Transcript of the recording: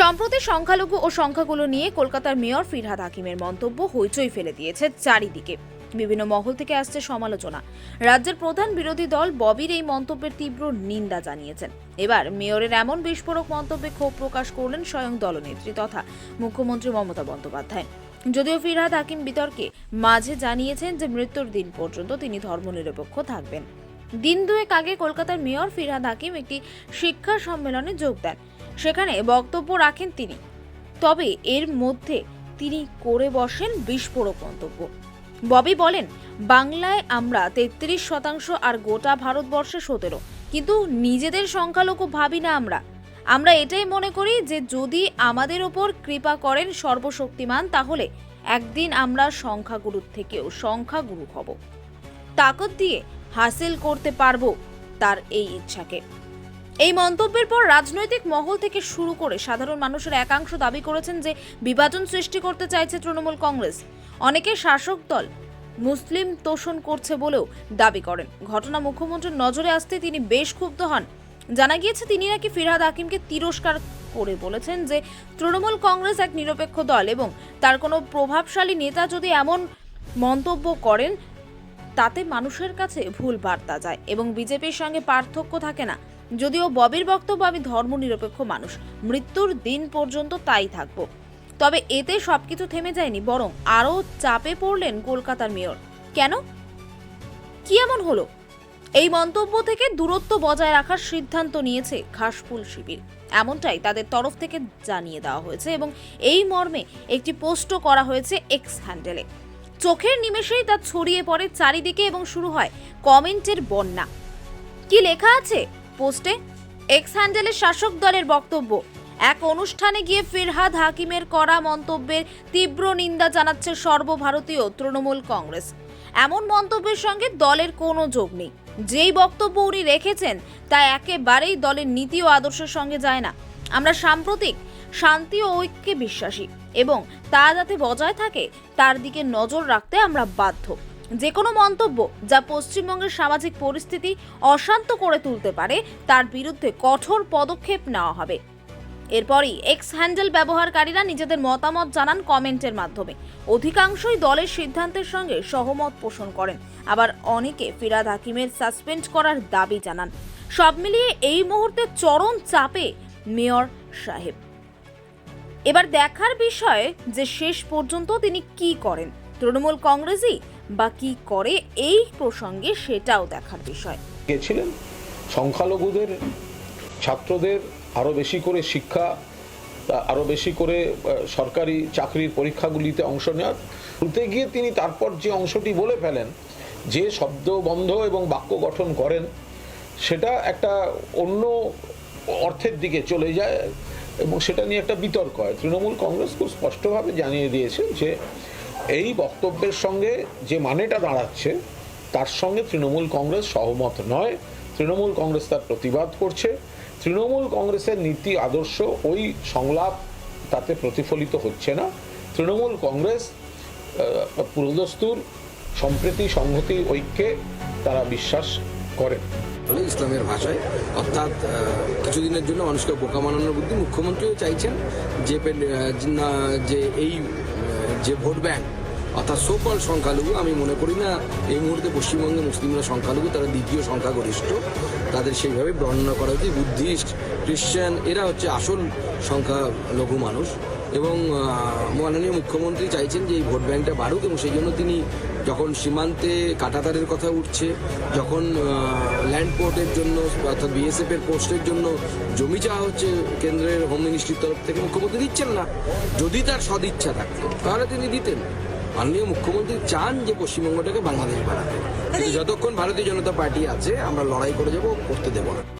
সম্প্রতি সংখ্যালঘু ও সংখ্যাগুলো নিয়ে কলকাতার মেয়র ফিরহাদ হাকিমের মন্তব্য হইচই ফেলে দিয়েছে চারিদিকে। বিভিন্ন মহল থেকে আসছে সমালোচনা। রাজ্যের প্রধান বিরোধী দল ববির এই মন্তব্যের তীব্র নিন্দা জানিয়েছেন। এবার মেয়রের এমন বিস্ফোরক মন্তব্যে ক্ষোভ প্রকাশ করলেন স্বয়ং দলনেত্রী তথা মুখ্যমন্ত্রী মমতা বন্দ্যোপাধ্যায়। যদিও ফিরহাদ হাকিম বিতর্কে মাঝে জানিয়েছেন যে মৃত্যুর দিন পর্যন্ত তিনি ধর্মনিরপেক্ষ থাকবেন। দিন দুয়েক আগে কলকাতার মেয়র ফিরহাদ হাকিম একটি শিক্ষা সম্মেলনে যোগ দেন। সেখানে বক্তব্য রাখেন তিনি। তবে এর মধ্যে তিনি করে বসেন বিস্ফোরক মন্তব্য। ববি বলেন, বাংলায় আমরা তেত্রিশ শতাংশ আর গোটা ভারতবর্ষে সতেরো। কিন্তু নিজেদের সংখ্যালঘু ভাবি না আমরা। আমরা এটাই মনে করি যে যদি আমাদের ওপর কৃপা করেন সর্বশক্তিমান, তাহলে একদিন আমরা সংখ্যাগুরুর থেকেও সংখ্যাগুরু হব। তাকত দিয়ে হাসিল করতে পারব তার এই ইচ্ছাকে। এই মন্তব্যের পর রাজনৈতিক মহল থেকে শুরু করে সাধারণ মানুষের একাংশ দাবি করেছেন যে বিভাজন সৃষ্টি করতে চাইছে তৃণমূল কংগ্রেস। অনেকে শাসক দল মুসলিম তোষণ করছে বলেও দাবি করেন। ঘটনা মুখ্যমন্ত্রীর নজরে আসতে তিনি বেশ ক্ষুব্ধ হন। জানা গিয়েছে, তিনি নাকি ফিরহাদ হাকিমকে তিরস্কার করে বলেছেন যে তৃণমূল কংগ্রেস এক নিরপেক্ষ দল এবং তার কোনো প্রভাবশালী নেতা যদি এমন মন্তব্য করেন, তাতে মানুষের কাছে ভুল বার্তা যায় এবং বিজেপির সঙ্গে পার্থক্য থাকে না। যদিও ববির বক্তব্য, আমি ধর্মনিরপেক্ষ মানুষ। মৃত্যুর দিন পর্যন্ত তাই থাকব। তবে এতে সবকিছু থেমে যায়নি, বরং আরও চাপে পড়লেন কলকাতার মেয়র। কেন? কি এমন হলো? এই মন্তব্য থেকে দূরত্ব বজায় রাখার সিদ্ধান্ত নিয়েছে ঘাসফুল শিবির। এমনটাই তাদের তরফ থেকে জানিয়ে দেওয়া হয়েছে এবং এই মর্মে একটি পোস্টও করা হয়েছে এক্স হ্যান্ডেলে চোখের নিমেষেই তা ছড়িয়ে পড়ে চারিদিকে এবং শুরু হয় কমেন্টের বন্যা। কি লেখা আছে? পোস্টে এক্স হ্যান্ডেলের শাসক দলের বক্তব্য, এক অনুষ্ঠানে গিয়ে ফিরহাদ হাকিমের করা মন্তব্যের তীব্র নিন্দা জানাচ্ছে সর্বভারতীয় তৃণমূল কংগ্রেস। এমন মন্তব্যের সঙ্গে দলের কোনো যোগ নেই। যেই বক্তব্য উনি রেখেছেন, তা একেবারেই দলের নীতি ও আদর্শের সঙ্গে যায় না। আমরা সাম্প্রতিক শান্তি ও ঐক্যে বিশ্বাসী এবং তা যাতে বজায় থাকে, তার দিকে নজর রাখতে আমরা বাধ্য। যে কোনো মন্তব্য যা পশ্চিমবঙ্গের সামাজিক পরিস্থিতি অশান্ত করে তুলতে পারে, তার বিরুদ্ধে কঠোর পদক্ষেপ নেওয়া হবে। এরপরই এক্স হ্যান্ডেল ব্যবহারকারীরা নিজেদের মতামত জানান কমেন্টের মাধ্যমে। অধিকাংশই দলের সিদ্ধান্তের সঙ্গে সহমত পোষণ করেন। আবার অনেকে ফিরাদ হাকিমের সাসপেন্ড করার দাবি জানান। সব মিলিয়ে এই মুহূর্তে চরম চাপে মেয়র সাহেব। এবার দেখার বিষয় যে শেষ পর্যন্ত তিনি কি করেন। তৃণমূল কংগ্রেসই বা কি করে এই প্রসঙ্গে সেটাও দেখার বিষয়। গেছিলেন সংখ্যালঘুদের, ছাত্রদের আরও বেশি করে শিক্ষা আরও বেশি করে সরকারি চাকরির পরীক্ষাগুলিতে অংশ নেওয়ার। শুরুতে গিয়ে তিনি তারপর যে অংশটি বলে ফেলেন, যে শব্দ বন্ধ এবং বাক্য গঠন করেন, সেটা একটা অন্য অর্থের দিকে চলে যায় এবং সেটা নিয়ে একটা বিতর্ক হয়। তৃণমূল কংগ্রেস খুব স্পষ্টভাবে জানিয়ে দিয়েছে যে এই বক্তব্যের সঙ্গে যে মানেটা দাঁড়াচ্ছে, তার সঙ্গে তৃণমূল কংগ্রেস সহমত নয়। তৃণমূল কংগ্রেস তার প্রতিবাদ করছে। তৃণমূল কংগ্রেসের নীতি আদর্শ, ওই সংলাপ তাতে প্রতিফলিত হচ্ছে না। তৃণমূল কংগ্রেস পুরোদস্তুর সম্প্রীতি, সংহতি, ঐক্যে তারা বিশ্বাস করেন। হলো ইসলামের ভাষায়। অর্থাৎ কিছুদিনের জন্য মানুষকে বোকা মানানোর বুদ্ধি মুখ্যমন্ত্রীও চাইছেন যে যে এই যে ভোট ব্যাংক, অর্থাৎ সোকল সংখ্যালঘু, আমি মনে করি না এই মুহূর্তে পশ্চিমবঙ্গে মুসলিমরা সংখ্যালঘু, তারা দ্বিতীয় সংখ্যাগরিষ্ঠ। তাদের সেইভাবে বর্ণনা করা উচিত বুদ্ধিস্ট, খ্রিশ্চান, এরা হচ্ছে আসল সংখ্যালঘু মানুষ। এবং মাননীয় মুখ্যমন্ত্রী চাইছেন যে এই ভোট ব্যাংকটা বাড়ুক এবং সেই জন্য তিনি যখন সীমান্তে কাটাতারের কথা উঠছে যখন ল্যান্ড পোর্টের জন্য অর্থাৎ বিএসএফ এর পোস্টের জন্য জমি চাওয়া হচ্ছে কেন্দ্রের হোম মিনিস্ট্রির তরফ থেকে মুখ্যমন্ত্রী দিচ্ছেন না। যদি তার সদিচ্ছা থাকতো তাহলে তিনি দিতেন। মাননীয় মুখ্যমন্ত্রী চান যে পশ্চিমবঙ্গটাকে বাংলাদেশ বানাতে। কিন্তু যতক্ষণ ভারতীয় জনতা পার্টি আছে আমরা লড়াই করে যাব করতে দেবো না।